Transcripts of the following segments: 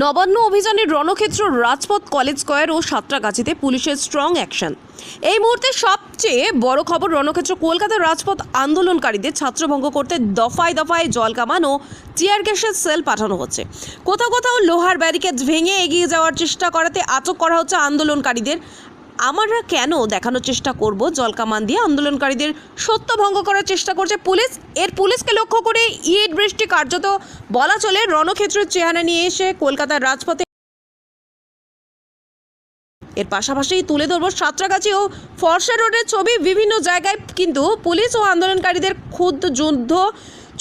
নবান্ন অভিযানের রণক্ষেত্র রাজপথ, college square ও সাঁতরাগাছিতে পুলিশের স্ট্রং অ্যাকশন এই মুহূর্তে সবচেয়ে বড় খবর রণক্ষেত্র, কলকাতার রাজপথ আন্দোলনকারীদের ছাত্রভঙ্গ করতে দফায় দফায় জল কামান টিয়ার গ্যাসের সেল পাঠানো হচ্ছে। কোথাও কোথাও লোহার ব্যারিকেড ভেঙে এগিয়ে যাওয়ার চেষ্টা করাতে আটক করা হচ্ছে আন্দোলনকারীদের। আমরা কেন দেখানোর চেষ্টা করব? জলকামান দিয়ে আন্দোলনকারীদের সত্য ভঙ্গ করার চেষ্টা করছে পুলিশ। এর পুলিশকে লক্ষ্য করে ইট বৃষ্টি কার্যত বলা চলে, রণক্ষেত্রের চেহারা নিয়ে এসে কলকাতার রাজপথে এর পাশাপাশি তুলে ধরবো সাঁতরাগাছি ও ফরসা রোডের ছবি। বিভিন্ন জায়গায় কিন্তু পুলিশ ও আন্দোলনকারীদের ক্ষুদ্র যুদ্ধ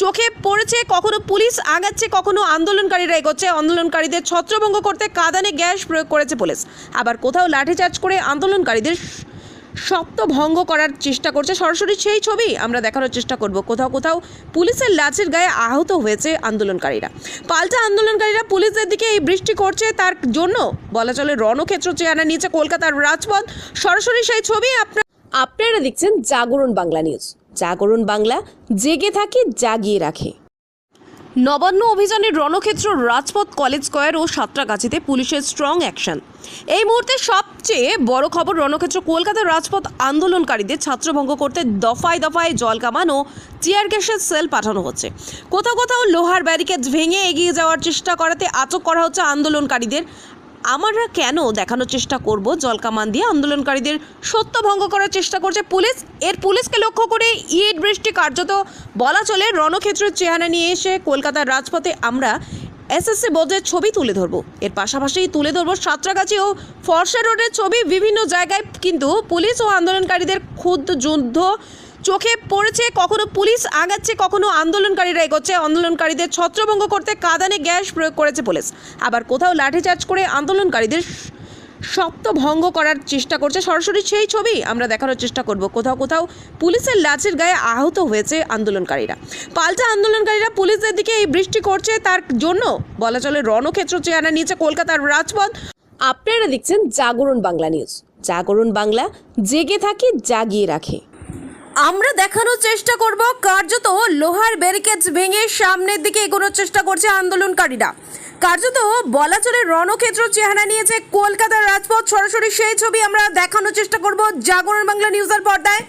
চোখে পড়েছে, কখনো পুলিশ আগাচ্ছে, কখনো আন্দোলনকারীরা এগোচ্ছে। আন্দোলনকারীদের ছত্রভঙ্গ করতে কাদানে গ্যাস প্রয়োগ করেছে পুলিশ। আবার কোথাও লাঠিচার্জ করে আন্দোলনকারীদের ভঙ্গ করার চেষ্টা করছে সরাসরি সেই ছবি আমরা দেখানোর চেষ্টা করব। কোথাও কোথাও পুলিশের লাচের গায়ে আহত হয়েছে আন্দোলনকারীরা। পাল্টা আন্দোলনকারীরা পুলিশের দিকে এই বৃষ্টি করছে, তার জন্য বলা চলে রণক্ষেত্র চেয়ারা নিয়েছে কলকাতার রাজপথ। সরাসরি সেই ছবি আপনার আপনারা দেখছেন জাগরণ বাংলা নিউজ। জাগরণ বাংলা, জেগে থাকে, জাগিয়ে রাখে। নবান্ন অভিযানের রণক্ষেত্র রাজপথ, কলেজ স্কয়ার ও সাঁতরাগাছিতে পুলিশের স্ট্রং অ্যাকশন এই মুহূর্তে সবচেয়ে বড় খবর রণক্ষেত্র, কলকাতার রাজপথ আন্দোলনকারীদের ছাত্রভঙ্গ করতে দফায় দফায় জল কামান টিয়ার গ্যাসের সেল পাঠানো হচ্ছে। কোথাও কোথাও লোহার ব্যারিকেড ভেঙে এগিয়ে যাওয়ার চেষ্টা করাতে আটক করা হচ্ছে আন্দোলনকারীদের। আমরা কেন দেখানোর চেষ্টা করব? জলকামান দিয়ে আন্দোলনকারীদের সত্য ভঙ্গ করার চেষ্টা করছে পুলিশ। এর পুলিশকে লক্ষ্য করে ইট বৃষ্টি কার্যত বলা চলে, রণক্ষেত্রের চেহারা নিয়ে এসে কলকাতার রাজপথে আমরা এসএসসি বোর্ডের ছবি তুলে ধরবো। এর পাশাপাশি তুলে ধরবো সাঁতরাগাছি ও ফর্সা রোডের ছবি। বিভিন্ন জায়গায় কিন্তু পুলিশ ও আন্দোলনকারীদের ক্ষুদ্র যুদ্ধ চোখে পড়েছে, কখনো পুলিশ আগাচ্ছে, কখনো আন্দোলনকারীরা এগোচ্ছে। আন্দোলনকারীদের ছত্রভঙ্গ করতে কাদানে গ্যাস প্রয়োগ করেছে পুলিশ। আবার কোথাও লাঠিচার্জ করে আন্দোলনকারীদের ভঙ্গ করার চেষ্টা করছে সরাসরি সেই ছবি। আমরা দেখানোর চেষ্টা করব। কোথাও কোথাও পুলিশের লাচের গায়ে আহত হয়েছে আন্দোলনকারীরা। পাল্টা আন্দোলনকারীরা পুলিশের দিকে এই বৃষ্টি করছে। তার জন্য বলা চলে রণক্ষেত্র চেহারা নিয়েছে কলকাতার রাজপথ। আপনারা দেখছেন জাগরণ বাংলা নিউজ। জাগরণ বাংলা, জেগে থাকে, জাগিয়ে রাখে। আমরা দেখানোর চেষ্টা করব, কার্যত লোহার ব্যারিকেডস ভেঙে সামনের দিকে এগোনোর চেষ্টা করছে আন্দোলনকারীরা। কার্যত বলা চলে রণক্ষেত্র চেহারা নিয়েছে কলকাতার রাজপথ। সরাসরি সেই ছবি আমরা দেখানোর চেষ্টা করব জাগরণ বাংলা নিউজের পর্দায়।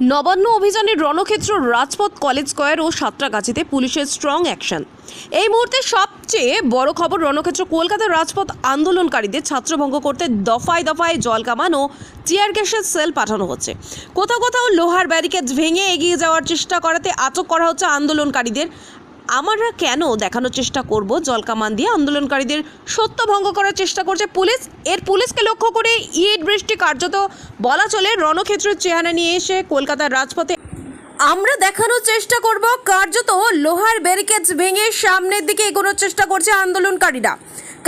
নবান্ন অভিযানে রণক্ষেত্র রাজপথ, কলেজ স্কোয়ার ও সাঁতরাগাছিতে পুলিশের স্ট্রং অ্যাকশন এই মুহূর্তে সবচেয়ে বড় খবর রণক্ষেত্র, কলকাতার রাজপথ আন্দোলনকারীদের ছাত্রভঙ্গ করতে দফায় দফায় জল কামান টিয়ার গ্যাসের সেল পাঠানো হচ্ছে। কোথাও কোথাও লোহার ব্যারিকেড ভেঙে এগিয়ে যাওয়ার চেষ্টা করাতে আটক করা হচ্ছে আন্দোলনকারীদের। আমরা কেন দেখানোর চেষ্টা করব? জলকামান দিয়ে আন্দোলনকারীদের সত্য ভঙ্গ করার চেষ্টা করছে পুলিশ। এর পুলিশকে লক্ষ্য করে ইট বৃষ্টি কার্যত বলা চলে। রণক্ষেত্রের চেহারা নিয়ে এসে কলকাতার রাজপথে আমরা দেখানোর চেষ্টা করব। কার্যত লোহার ব্যারিকেডস ভেঙে সামনের দিকে এগোনোর চেষ্টা করছে আন্দোলনকারীরা।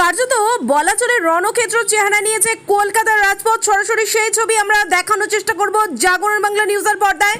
কার্যত বলা চলে রণক্ষেত্র চেহারা নিয়েছে কলকাতার রাজপথ। সরাসরি সেই ছবি আমরা দেখানোর চেষ্টা করব। জাগরণ বাংলা নিউজের পর্দায়।